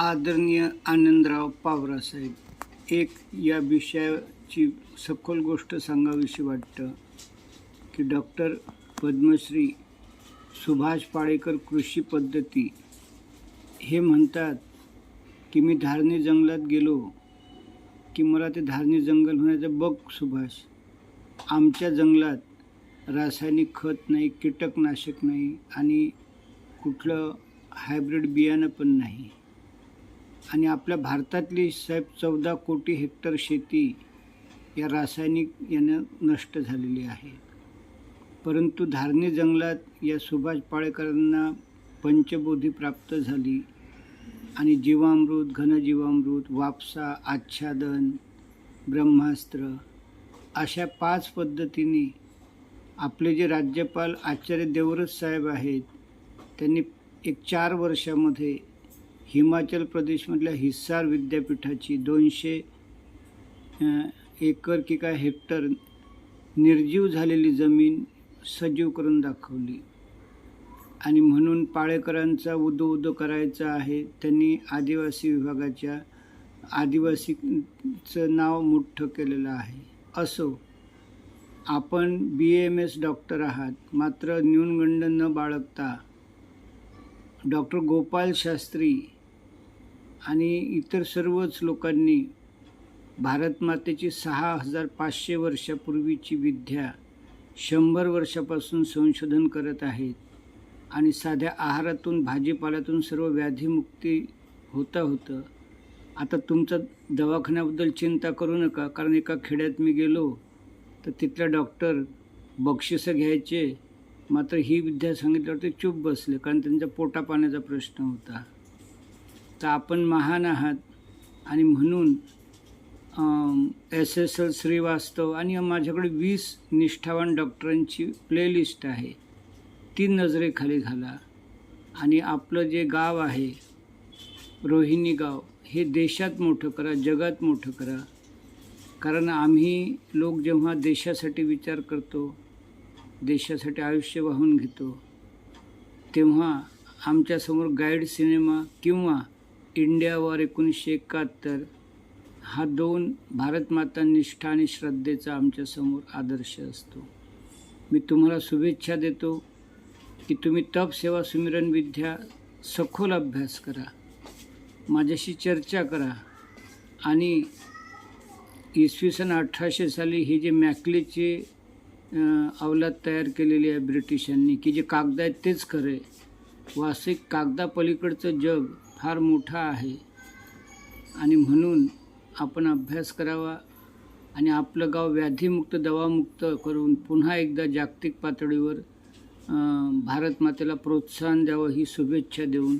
आदरणीय आनंदराव पावरासाहेब एक या विषयाची सखोल गोष्ट सांगावीशी वाटतं की डॉक्टर पद्मश्री सुभाष पाळेकर कृषी पद्धती हे म्हणतात की मी धारणी जंगलात गेलो की मला ते धारणी जंगल होण्याचं बघ सुभाष आमच्या जंगलात रासायनिक खत नाही कीटकनाशक नाही आणि कुठलं हायब्रिड बियाणं पण नाही. आणि आपल्या भारतातली साहेब चौदा कोटी हेक्टर शेती या रासायनिक यानं नष्ट झालेली आहे. परंतु धारणी जंगलात या सुभाष पाळेकरांना पंचबोधी प्राप्त झाली आणि जीवामृत घनजीवामृत वापसा आच्छादन ब्रह्मास्त्र अशा पाच पद्धतीने आपले जे राज्यपाल आचार्य देवरस साहेब आहेत त्यांनी एक चार वर्षामध्ये हिमाचल प्रदेशमधल्या हिस्सार विद्यापीठाची दोनशे एकर की काय हेक्टर निर्जीव झालेली जमीन सजीव करून दाखवली. आणि म्हणून पाळेकरांचा उदो उदो करायचा आहे. त्यांनी आदिवासी विभागाच्या आदिवासीचं नाव मोठं केलेलं आहे. असो आपण बी एम एस डॉक्टर आहात. मात्र न्यूनगंड न बाळगता डॉक्टर गोपाल शास्त्री आणि इतर सर्वच लोकांनी भारतमातेची सहा हजार पाचशे वर्षापूर्वीची विद्या शंभर वर्षापासून संशोधन करत आहेत. आणि साध्या आहारातून भाजीपाल्यातून सर्व व्याधीमुक्ती होता होतं. आता तुमचं दवाखान्याबद्दल चिंता करू नका कारण एका खेड्यात मी गेलो तर तिथल्या डॉक्टर बक्षिसं घ्यायचे. मात्र ही विद्या सांगितल्यावर ते चूप बसले कारण त्यांचा पोटापाण्याचा प्रश्न होता. तर आपण महान आहात. आणि म्हणून एस एस एल श्रीवास्तव आणि माझ्याकडे वीस निष्ठावान डॉक्टरांची प्लेलिस्ट आहे. ती नजरेखाली घाला. आणि आपलं जे गाव आहे रोहिणी गाव हे देशात मोठं करा जगात मोठं करा. कारण आम्ही लोक जेव्हा देशासाठी विचार करतो देशासाठी आयुष्य वाहून घेतो तेव्हा आमच्यासमोर गाईड सिनेमा किंवा इंडियावर एकोणीसशे एकाहत्तर हा दोन भारतमाता निष्ठा आणि श्रद्धेचा आमच्यासमोर आदर्श असतो. मी तुम्हाला शुभेच्छा देतो की तुम्ही तप सेवा सुमिरन विद्या सखोल अभ्यास करा माझ्याशी चर्चा करा आणि इसवी सन अठराशे साली ही जे मॅकलेचे अवलाद तयार केलेली आहे ब्रिटिशांनी की जे कागद आहेत तेच खरे वास्तविक कागदापलीकडचं जग फार मोठा आहे. आणि म्हणून आपण अभ्यास करावा आणि आपलं गाव व्याधीमुक्त दवामुक्त करून पुन्हा एकदा जागतिक पातळीवर भारतमातेला प्रोत्साहन द्यावं ही शुभेच्छा देऊन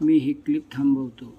मी ही क्लिप थांबवतो.